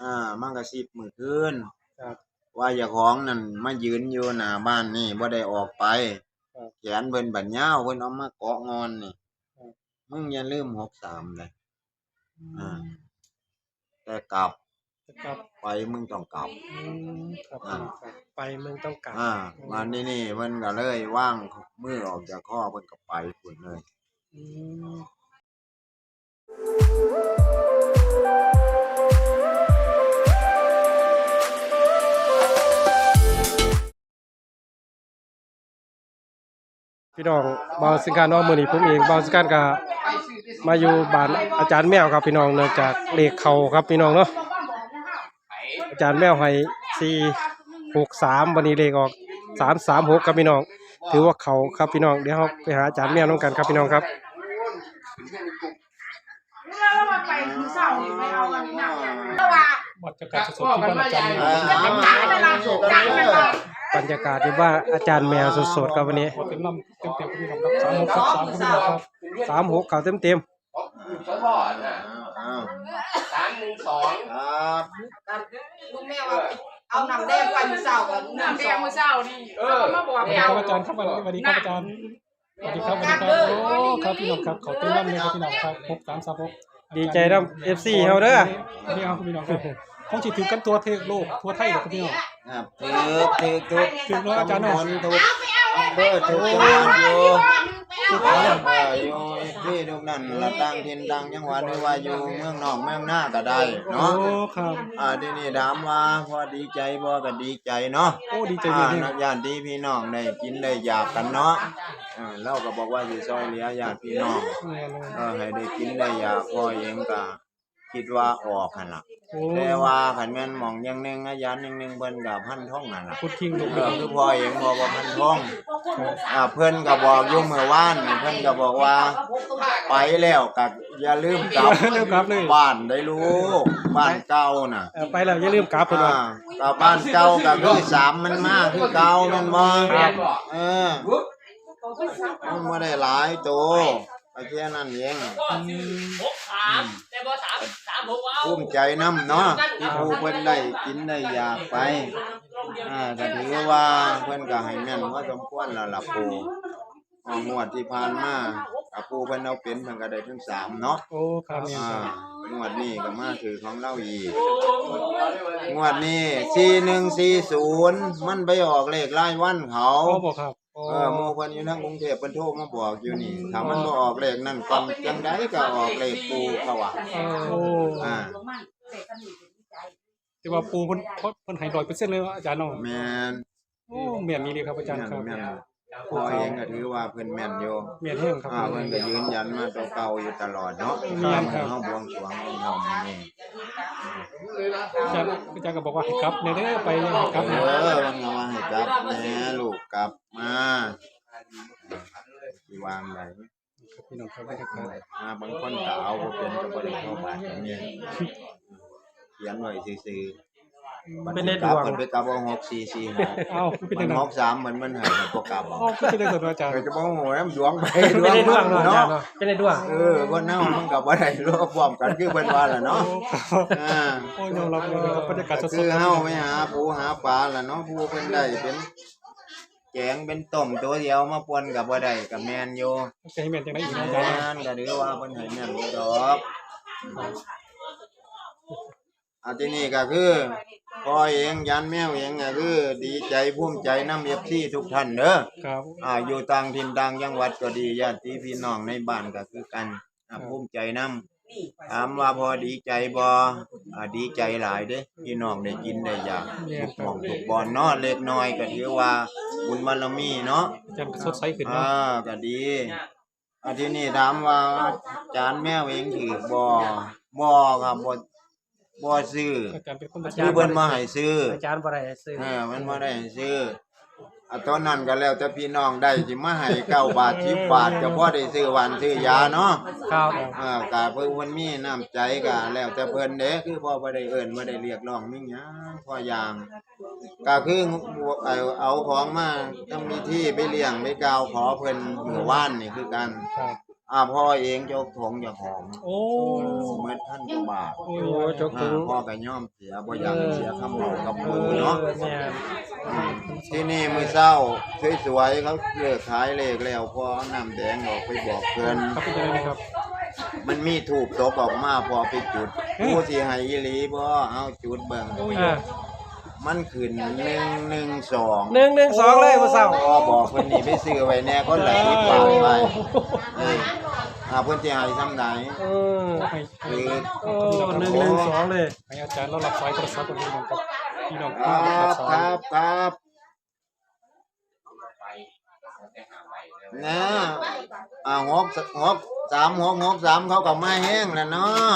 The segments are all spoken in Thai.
อ่ามันก็สิบมื้อคืนครับ ว่าเจ้าของนั่นมายืนอยู่หน้าบ้านนี่บ่ได้ออกไปครับแขนเพิ่นบัดยาวเพิ่นเอามาเกาะงอนนี่ครับ มึงอย่าลืม63เลยอ่า แต่กลับจะกลับไปมึงต้องกลับ อืมครับอ่า ครับไปเมืองต้องกลับอ่ามานี่นี่เพิ่นก็เลยว่างมือออกจากข้อเพิ่นก็ไปพุ่นเลย อืม พี่น้องบางสิงการน้องมือนี้ผมเองบางสิงการก็มาอยู่บ้านอาจารย์แมวครับพี่น้องเนื่องจากเลขเขาครับพี่น้องเนาะอาจารย์แมวให้สี่หกสามวันนี้เลขออกสามสามหกครับพี่น้อง ถือว่าเขาครับพี่น้องเดี๋ยวเราไปหาอาจารย์แมวน้องกันครับพี่น้องครับแล้วเราไปคือเศร้านี่ไม่เอาอันนี้นะเพราะว่าบรรยากาศสดๆที่บ้านอาจารย์ แมวจะเป็นตายเวลาตายเวลาบรรยากาศที่ว่าอาจารย์แมวสดๆครับวันนี้เต็มลำเต็มเต็มพี่น้องครับสามหกครับสามหกครับสามหกเขาเต็มเต็มสปอร์ตนะอ้าวสามหนึ่งสองครับลุงแม่ว่าเอาน้ำแดงไปมือเศร้ากับน้ำแดงมือเศร้านี่เออมาบอกสวัสดีครับอาจารย์ครับสวัสดีครับอาจารย์สวัสดีครับสวัสดีครับโอ้ครับพี่น้องครับเขาเต็มลำเลยครับพี่น้องครับหกสามสามหกดีใจน้ำเอฟซีเฮาเด้อนี่เอาพี่น้องครับ เขาจิถือกันตัวเทโลกทั่วไทยเลยครับพี่น้อง ครับถือถือทุกถือว่าอาจารย์เนาะตำบลทุกอำเภอทุกจังหวัดอยู่ทุกจังหวัดอยู่ที่ทุกนั่นละตั้งถิ่นตั้งจังหวัดหรือว่าอยู่เมืองนอกเมืองหน้าก็ได้โอ้เนาะครับ อ่าทีนี้ถามว่าพอดีใจบ่ก็ดีใจเนาะโอ้ดีใจอ่าดีนักญาติพี่น้องได้กินได้อยากกันเนาะอ่าเราก็บอกว่าสิซอยเหลือญาติพี่น้องเออให้ได้กินได้อยากพ่อเองก็คิดว่าออกหั่นล่ะ โอ้แต่ว่าคันแม่นหมองอยังหนึงอาญานยังหนึงเพิ่นก็พันท่องนั่นล่ะพุดคิงลูกเออคือพ่อเองบอกว่าพันท่องอ่าเพิ่นก็บอกอยู่เมื่อวานนี่เพิ่นก็บอกว่า ไปแล้วก็อย่าลืมกลับเริ่มครับเลยบ้านได้ลูกบ้านเก่าน่ะ เออไปแล้วอย่าลืมกลับเพิ่นว่า อ่าก็บ้านเก่าก็คือสามมันมาคือเก่าแม่นบ่ครับ เออมันบ่ได้หลายโต ไปแค่นั้นเองหกสามแต่บอสามสามหกเอาภูมิใจนำเนาะที่ครูเพิ่นได้กินได้อยากไปอ่าก็ถือว่าเพิ่นก็ให้แม่นว่าสมควรแล้วล่ะปูอ่างวดที่ผ่านมากับปูเพิ่นเอาเป็นเพิ่นก็ได้ถึงสามเนาะโอ้ครับเนี่ยอ่าครับงวดนี้ก็มาถือของเราอีกงวดนี้สี่หนึ่งสี่ศูนย์มันไปออกเลขรายวันเขา โอ้บอกครับ โอ้เออหมู่เพิ่นอยู่ทางกรุงเทพเพิ่นโทรมาบอกอยู่นี่ถ้ามันบ่ออกเลขนั่นก่อนจังไดก็ออกเลขปูเขาว่า โอ้อ่า แต่ว่าปูเพิ่นเพิ่นให้100%เลยว่าอาจารย์เนาะแม่นโอ้แม่นนี่เลยครับอาจารย์ครับ แม่น พอเองก็ถือว่าเพิ่นแม่นอยู่แม่นแห้งครับอ่าเพิ่นก็ยืนยันมาตัวเก่าอยู่ตลอดเนาะแม่นครับเฮาบวงสรวงองค์เรานี่อาจารย์อาจารย์ก็บอกว่าให้กลับเนี่ยเด้อไปยังให้กลับเอเนี่ยอมันก็ว่าให้กลับแหน่ลูกกลับมาสิวางได้พี่น้องครับบรรยากาศอ่าบางคนก็เอาบ่เป็นก็บ่ได้เข้าบ้านก็มีเขียนไว้ซื่อๆ บัดเป็นในนี้ดกลับวงเพิ่นไปกลับเอา644เอ้าเป็นมัจันงได๋หกสามมันมันให้มันบ่กลับอ๋เอาอเป็นจังได๋ครับอาจารย์ก็จะบ่โหน้ำดวงไปเป็นในดวงเนาะอาจารเนาะย์เนาะเป็นในดวง เออคนเฮามันก็บ่ได้รวบรวมกันคือเพิ่นว่าล่ะโอ้เนาะครับอ่า โอ้ยอมรับเลยครับบรรยากาศสดๆคือเฮาไปหาปูหาปลาล่ะเนาะผู้เพิ่นได้เป็นแกงเป็นต้มตัวเดียวมาปนกับบ่ได้กับแม่นอยู่จะให้แม่นจังได๋อีกแม่เนาะอาจารย์นก็ถือว่าเพิ่นให้แม่นอยู่ดอกอันที่นี่ก็คือ พ่อเองยันแมวเองก็คือดีใจภูมิใจนำ FC ทุกท่านเด้อครับอ่าอยู่ต่างถิ่นต่างจังหวัดก็ดีญาติพี่น้องในบ้านก็คือกันอ่าภูมิใจนำถามว่าพอดีใจบ่อ่าดีใจหลายเด้พี่น้องได้กินได้อยากทุกหม่องทุกบอนเนาะเล็กน้อยก็ถือว่าบุญบารมีเนาะอาจารย์ก็สดใสขึ้นอ่าเนาะก็ดีอันที่นี่ถามว่าจานแมวเองถือบ่บ่ครับบ่ บ่ซื้ออาจารย์เป็นคนคือเพิ่นมาให้ซื้ออาจารย์บ่ได้ซื้อเออมันบ่ได้ให้ซื้ออะตอนนั้นก็แล้วแต่พี่น้องได้สิมาให้เก้าบาท10บาทก็พอได้ซื้อหวานซื้อยาเนาะ ครับเออก็เพิ่นเพิ่นมีน้ำใจก็แล้วแต่เพิ่นเด้คือพ่อบ่ได้เอิ้นบ่ได้เรียกร้องมิ่งหยังพออย่างก็คือเอาเอาของมาทำพิธีไปเลี้ยงไปกล่าวขอเพิ่นเมื่อวานนี่คือกัน ครับ อ่าพ่อเองเจ้าของเจ้าของโอ้เมื่อท่านกว่าบาทโอ้จกอ่าถึงพ่อก็ย่อมเสียบ่อยากให้เสียคำบอกกับปู่เนาะ แม่นที่นี่มื้อเช้าสวยๆเขาเลิกขายเลขแล้วพอเอาน้ำแดงออกไปบอกเพิ่นครับเป็นยังไงครับ มันมีถูกตกออกมาพอไปจุดผู้สิให้อีหลีบ่เอาจุดเบิ่งอ่า มันขึ้น112หนึ่งหนึ่งสองเลยมาเศร้าพอบอกเพิ่นนี่ไปซื้อไว้แน่คนละ10บาทไปเอออ่าเพิ่นสิให้ซำใดเออให้คือโอ้หนึ่งหนึ่งสองเลยให้อาจารย์เรารับสายโทรศัพท์กับพี่น้องครับพี่น้องคครัรับบครับครับนะอ่าหกหกสามหกหกสามเขาก็มาแห้งแล้วเนาะ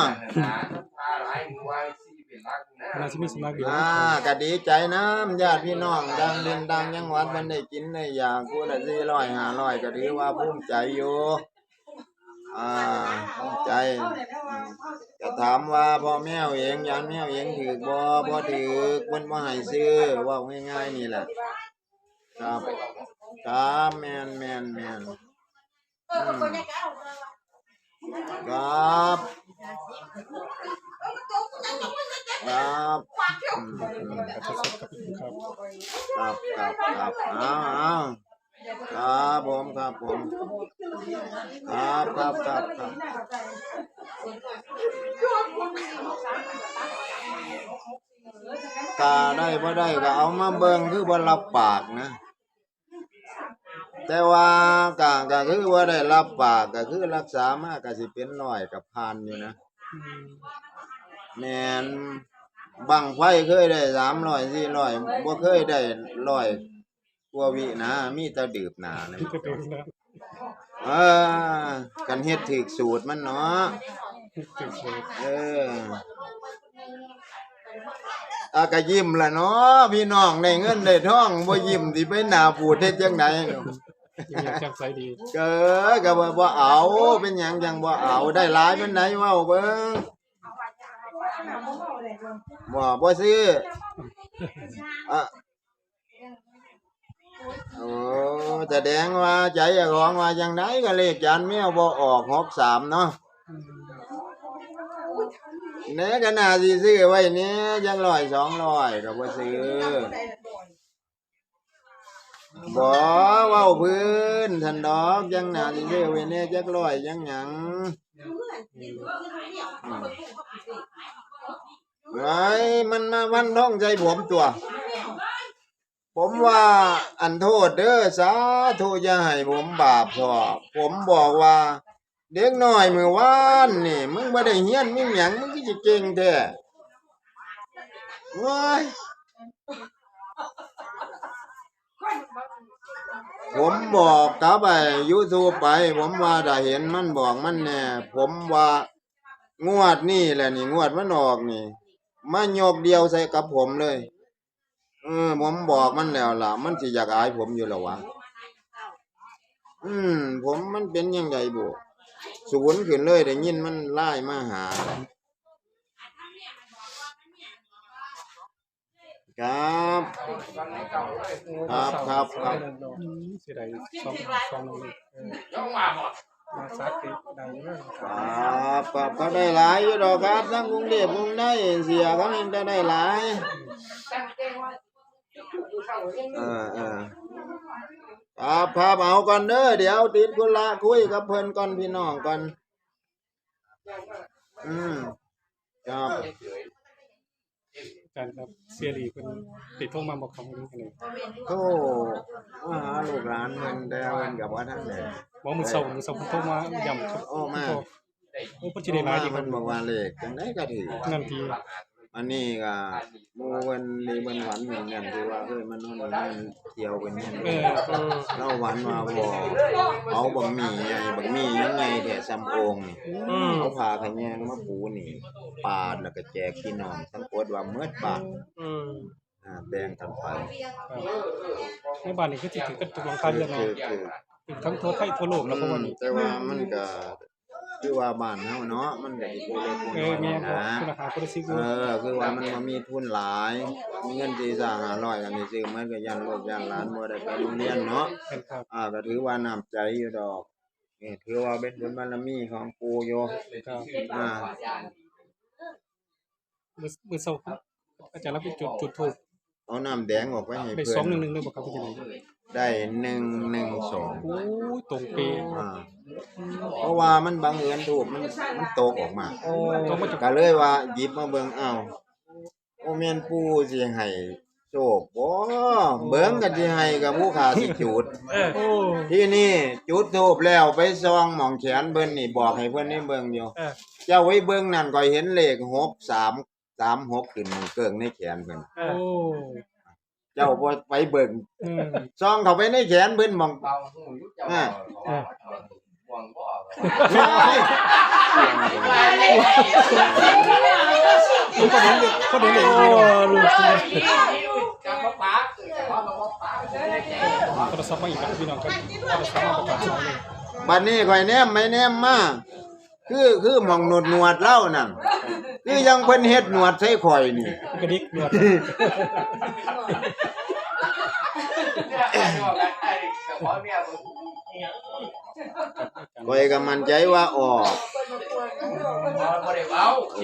น่าจะมีสมาธิอ่าก็ดีใจนะญาติพี่น้อง ดังเด่นดังยังหวัดมันได้กินได้อย่างกูละสี่ร้อยห้าร้อยก็ถือว่าภูมิใจอยู่อ่าภูมิใจอืมก็ถามว่าพ่อแม่เองยานแม่เองถือบ่บ่ถือเพิ่นบ่ให้ซื้อว่าง่ายๆนี่แหละครับครับแมนแมนแมนครับ ครับอืมอืมครับสดๆกับพี่ครับครับครับครับเอาเอาครับผมครับผมครับครับครับครับกาได้บ่ได้ก็เอามาเบิ่งคือบ่รับปากนะ แต่ว่ากาก็คือว่าได้รับปากก็คือรักษามากก็สิเป็นร้อยกับพันอยู่นะแม่น บังไฟเคยได้สามร้อยสี่ร้อยบ่เคยได้ร้อยกว่าวินะ มีแต่ดืบหนานะพี่ก็ดูนะเออกันเฮ็ดถูกสูตรมันเนาะติดเลยเอออากะยิ้มละเนาะพี่น้องได้เงินได้ทองบ่ยิ้มสิไปหน้าบูดเฮ็ดจังไดเนาะยังอยากจับใสดีเกิดก็บ่บ่เอา เป็นหยังจังบ่เอาได้หลายปานใดเว้าเบิ่ง บ่บ่ซื้ออะโอ้แสดงว่าใจเจ้องว่าจังไดก็เลขจานแมวบ่ออก63เนาะเนื้อก็น่าสิซื้อไว้เนี่ยจังร้อยสองร้อยก็บ่ซื้อบ่เว้าพื้นท่านดอกจังนาสิซื้อไว้เนี่ยจักร้อยจังหยัง ไว้มันมาวันท่องใจผมตัว ผมว่าอันโทษเด้อสาธุอย่าให้ผมบาปพอผมบอกว่า เด็กน้อยมื้อวานนี่ มึงบ่ได้เฮียนมึงหยังมึงก็สิเก่งแท้ว้ายผมบอกกับไอ้ YouTube ไป ผมว่าถ้เห็นมันบอกมันแน่ผมว่างวดนี่แหละนี่งวดมันออกนี่ มายกเดียวใส่กับผมเลย เออ ผมบอกมันแล้วล่ะ มันสิอยากอายผมอยู่แล้ววะ อืม ผมมันเป็นยังไงบุศูนย์ขึ้นเลยได้ยินมันไล่มาหา ครับ ครับครับครับ อืมเสียดายสองสองหนึ่งเลยเออต้องมาบ่ มาซักติดได้เยอะครับครับก็ได้หลายอยู่ดอกครับทั้งกรุงเทพกรุงได้เสียเขาเองก็ได้หลายเออเออครับครับเอาก่อนเด้อเดี๋ยวติดกุละคุยกับเพิ่นก่อนพี่น้องก่อนอืมครับ อาจารย์ครับเสียรีเป็นติดโทรมาบอกคำนี้กันเลยโทมาหาลูกหลานเพิ่นแต่เพิ่นกับว่าท่านใดบอกมือเศร้ามือเศร้าเพิ่นโทรมาย้ำครับโอ้มาโอ้โอ้เพิ่นสิได้หลายดีคมัรับนบอกว่าเลขจังได๋ก็ถือนั่นที อันนี้ก็หมู่เพิ่นนี่เพิ่นหวันเหมือนกันคือว่าเคยมานอนมันเที่ยวกันเนี่ยเออเออเราหวันว่าบ่เอาบักหมี่ไงบักหมี่ยังไงแท้ซำโองนี่อืมเอาผ้าขะแยงมาปูนี่ ปาดแล้วก็แจกพี่น้องทั้งกดว่าเมื่อบาทอืมอ่าแบ่งกันไปครับในบ้านนี่คือสิถือกันทุกหลังคาเรือนคืเนาะอคือเป็นทั้งทั่วไทยทั่วโลกแล้วก็ว่านี่ แต่ว่ามันก็ คือว่าบ้านเฮาเนาะมันก็สิผู้เล็กผู้เอน้ออยแม่นี่นบ่นะคุณราคาคนละสิเออคือว่ามันบ่มีทุนหลาย มีเงินที่สร้าง500กันนี่ซื้อมันก็ยันลูกยันหลานบ่ได้ไปโรงเรียนเนาะ เป็นครับอ่าก็ถือว่าน้ำใจอยู่ดอกนี่ถือว่าเป็นบุญบารมีของปู่โยครับอ่ามือมือเศร้าครับอาจารย์รับไปจุดจุดถูกเอาน้ำแดงออกไปให้ได้เพื่สอองหนึ่งนหนึ่งเลยบอกครับพี่ไหนได้ หนึ่งหนึ่งสองโอ้ยตรงเป๊ะอ่าเพราะว่ามันบังเอิญถูกมันมันตกออกมาโอ้ต้องมาจากก็เลยว่าหยิบมาเบิ่งเอาโอแม่นปู่สิให้โชคบ่เบิ่งก็สิให้กับผู้ขาสิจุดเออ โอ้ที่นี่จุดทูบแล้วไปซองหมองแขนเบิ่นนี่บอกให้เพิ่นได้เบิ่งอยู่ เออ เจ้าไว้เบิ่งนั่นก็เห็นเลข6 3 3 6ขึ้นเกิงในแขนเพิ่นโอ้ เจ้าบ่ไปเบิ่งอืมซองเข้าไปในแขนเพิ่นหมองอ่าเออลูกก็เห็นก็เห็นเลยพี่น้องลูกโทรศัพท์มาอีกครับพี่น้องครับโทรศัพท์มาประกาศสายเลยบัดนี้ข่อยแนมไม่แนมมาคือคือหมองหนวดหนวดเล่านั่น คือยังเพิ่นเฮ็ดหนวดใส่ข่อยนี่ กระดิกหนวดข่อยก็มั่นใจว่าออก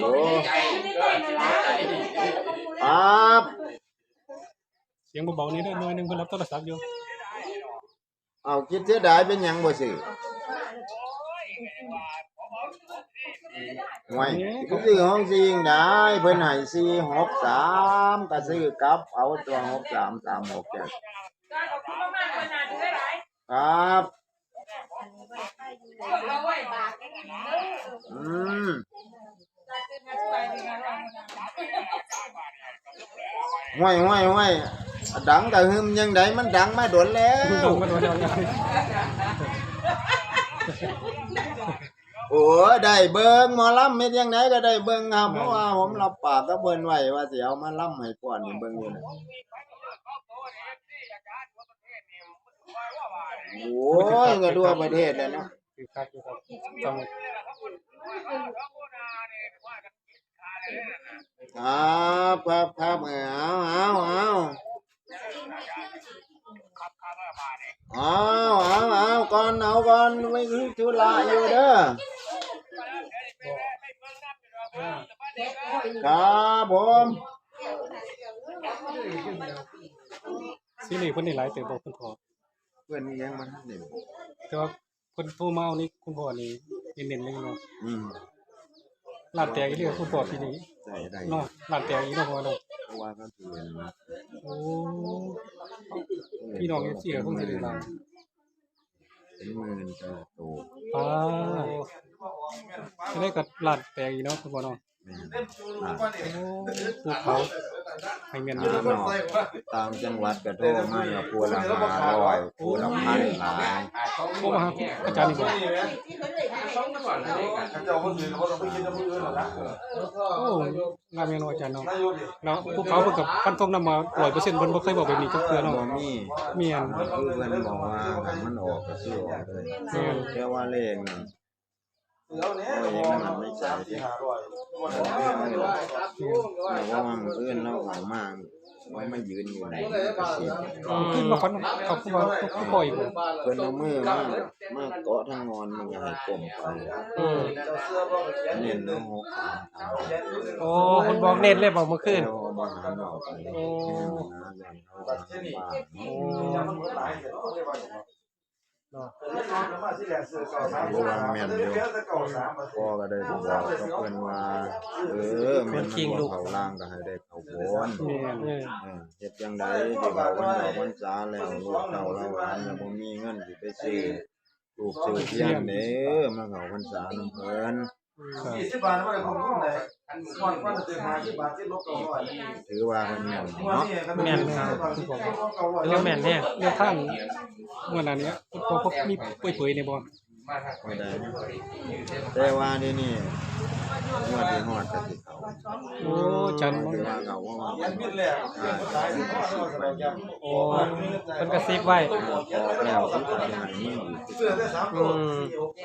โอ้ครับเสียงเบาๆนี่ได้หน่อยหนึงเพิ่นรับโทรศัพท์อยู่เอาคิดเสียดายเป็นหยังบ่ ซื้อไว้ก็ซื้อห้องซีงได้ เพิ่นให้4 6 3ก็ซื้อกลับ เอาตัว6 3 3 6จ้ะครับอืมห้วยห้วยห้วยดังกะหึมยังไดมันดังมาโดนแล้เพิ่งวลงมาตัวเดียวเนี่ย โอ้ได้เบิงหมอลำเม็ดยังไงก็ได้เบิงครับเพราะว่าผมรับปากกับเบิ่นไว้ว่าสิเอามาลำให้ก่อนนี่เบิ่งอยู่นะโอ้ยก็ทั่วประเทศแล้วเนาะคือคักอยู่ครับต้องครับครับครับเอาเอาเอาเอาเอาเอาก่อนเอาก่อนไม่คือธุระอยู่เด้อ ครับผมซีรีส์เพิ่นนี่หลายเติบบ่เพิ่นขอเพื่อนยังมาทันเด่นแต่ว่าเพิ่นโทรมาเอานี่คุณพ่อนี่เน้นๆเลยเนาะอืมลาดแตกอีเรียกคุณพ่อปีนี้ใส่ได้เนาะลาดแตกอีเนาะพ่อเนาะเพราะว่าก็คือเห็นนะโอ้พี่น้อง FC ก็คงสิได้ลาเป็นหมื่นจะโตอ่า จะได้ก็ลาดแตกอีเนาะคุณพ่อเนาะแม่นอะโอ้ภูเขาให้แม่นอยู่ตามเนาะนอกตามจังหวัดก็โทรมาว่าผู้ละห้าร้อยผู้ละพันหลายโทรมาหาอาจารย์นี่บ่เจ้าคนอื่นเขาต้องไปกินน้ำมืออื่นหรอนะโอ้งามแม่นเนาะอาจารย์เนาะแล้วภูเขาเพิ่นก็ฟันธงนำมา100%เพิ่นบ่เคยบอกแบบนี้จักเทื่อเนาะบ่มีแม่นคือเพิ่นบอกว่าถ้ามันออกก็สิออกเลยแม่นแต่ว่าเลขนั่น เดี๋ยวนี้มันไม่ใช่ที่หาร้อยแต่ว่ามันอื่นเราเออกมาไว้มายืนอยู่ในกระสิบขึ้นมาฟันเขาขึ้นมาผู้ป่อยเพิ่นเอามือมามาเกาะทางงอนมันก็ให้กลมไปเออเน้นเรื่อหกโอ้คนบอกเน็ตเลยบอกเมื่อคืนแล้วบ่หาดอไปโอ้ หายันเขาบ้านโอ้พ่อก็ได้บอกกับเพิ่นว่าเออแม่นมันบ่เข้าล่างก็ให้ได้เข้าบนแม่นเออเออเฮ็ดจังไดที่เขาวันดอกวันษาแล้วลูกเต้าเราหลานยังบ่มีเงินสิไปซื้อลูกซื้อเทียนเด้อมาเข้าพรรษานำเพิ่นครับ ยี่สิบบาทไม่ได้คุ้มคุ้มเลยวันวันจะหายี่บาทที่ลบเก่าร้อยถือว่าเพิ่นแม่นเนาะเรื่องแม่นแน่เรื่องท่านเมื่อนั้นเนี้ยพอพบมีเปื่อยๆในบ่ไม่ได้แต่ว่านี่นี่ งวดที่ฮอดก็สิเขาโอ้จันถือว่าเขาว่ายันยตายสิบาทเราสบายใจโอ้เพิ่นกระซิบไว้ออกแล้วสิไปให้มึงอีกเสื้อได้สามตัว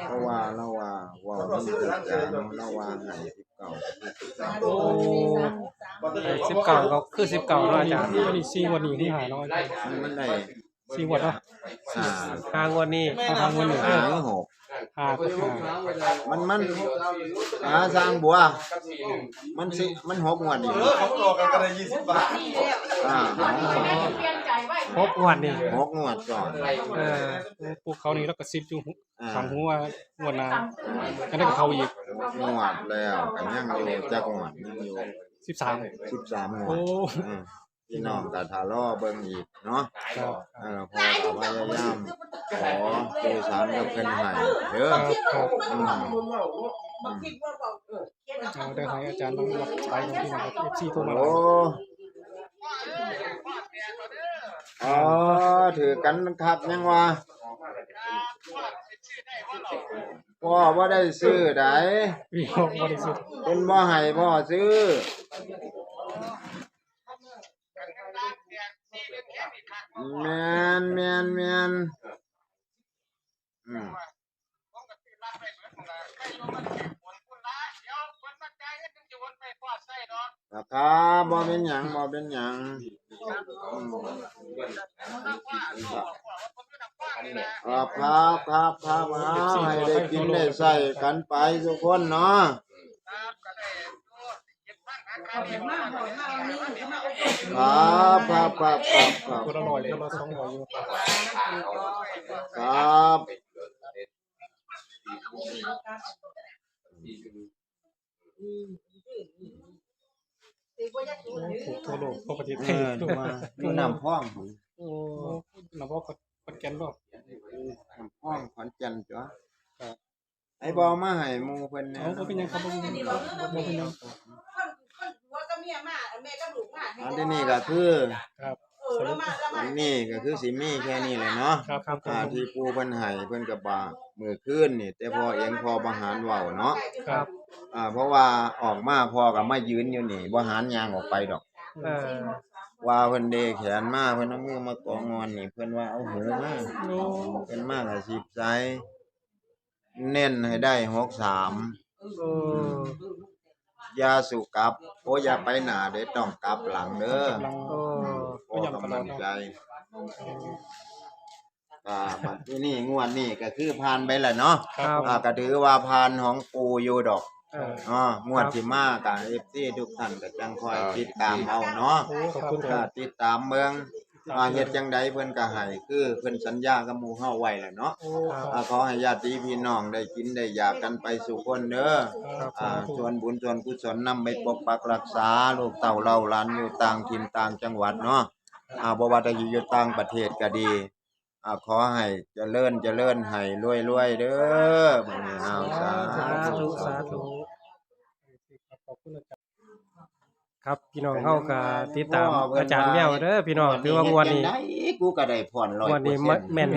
เพราะว่าเราว่าว่ามันเป็นกาเราว่าให้19โอ้สิบเก่าก็คือสิบเก่าเนาะอาจารย์วันนี้สี่วันนี้ที่หาเนาะอาจารย์มันได้สี่วันเนาะอ่าห้างวันนี้ห้างวันนี้ห้าหรือหก ห้ากับห้ามันมันหาสร้างบัว มันสิมันหกงวดนี่เออเขาบอกกันก็ได้ยี่สิบบาทอ่าเปลี่ยนใจไว้ครบงวันนี้หกงวดก่อนเออพวกเขานี่แล้วก็ซิบอยู่อ่าขังหัวงวดหน้าก็ได้กับเขาอีกงวดแล้วก็ยังอยู่จักงวดยังอยู่สิบสามสิบสามงวโอ้ดอ่า พี่น้องก็ทารอเบิ่งอีกเนาะครับเออพอก็พยายามขอสื่อสารกับเพิ่นให้เด้อครับครับอืมเอาได้ให้อาจารย์ลองรับสายของพี่นะครับ FC โทรมาโอ้อ๋อถือกันครับยังว่าพ่อบ่ได้ซื้อไดพี่น้องบริสุทธิ์เพิ่นบ่ให้พ่อซื้อ แม่นแม่นแม่นอืมครับบ่เป็นหยังบ่เป็นหยังครับครับครับครับให้ได้กินได้ใส่กันไปทุกคนเนาะ ครับครับครับครับครับคนละร้อยคนละสองร้อยอยู่ครับถูกทั่วโลกทั่วประเทศไทเอยอดูว่าดูน้ำพ่องโอ้นับว่าคนคนแก่นบ่น้ำพ่องขอนแก่นจ้ะไอ้บอมาให้หมูเพิ่นเนี่ยเอาเป็นยังครับบ่เป็นยัง มียมาแม่ก็ลูกมาอันที่นี่ก็คือครับเออแล้วมาแล้วมาอันนี้ก็คือสิมีแค่นี้เลยเนาะครับครับคอ่ารับ ที่ปูเพิ่นให้เพิ่นก็บ่ามื้อคืนนี่ แต่พอเองพอบ่หารเว้าเนาะครับ อ่าเพราะว่าออกมาพอก็มายืนอยู่นี่บ่หารยางออกไปดอกเออว่าเพิ่นเดแขนมาเพิ่นเอามือมากองงอนนี่เพิ่นว่าเอาหูมาโอ้เพิ่นมาก็สิบใจเน้นให้ได้หกสาม โอ้อ ยาสุกลับโอ้อย่าไปหน้าเด้ต้องกลับหลังเด้อกำลังโอ้พยายามตลอกำลัดงเนาะใจอ่าบัดนี้นี่งวดนี้ก็คือผ่านไปแล้วเนาะครับ อ่าก็ถือว่าผ่านของปูอยู่ดอกเออ อ๋องวดที่มาก็ FC ทุกท่านก็จังคอยติดตามเอาเนาะ โอ้ขอบคุณคก็รับ ติดตามเมือง ว่าเฮ็ดจังใดเพิ่นก็ให้คือเพิ่นสัญญากับหมู่เฮาไว้แหละเนาะโอ้คอ่ารับขอให้ญาติพี่น้องได้กินได้อยากกันไปสู่คนเด้อครับอ่าส่วนบุญส่วนกุศลนำไปปกปักรักษาลูกเต่าเล่าหลานอยู่ต่างถิ่นต่างจังหวัดเนาะอ่าบ่ว่าจะอยู่ต่างประเทศก็ดีอ่าขอให้เจริญเจริญให้รวยๆเด้อบัดนี้เอาสาสาธุธุสาธุขอบคุณอาจารย์ ครับพี่น้องเฮาก็ติดตามอาจารย์แมวเด้อพี่น้องถือว่างวดนี้เฮ็ดจั่งใดกูก็ได้พรร้อยงวดเปอนี้ร์เซ็นต์ แม่น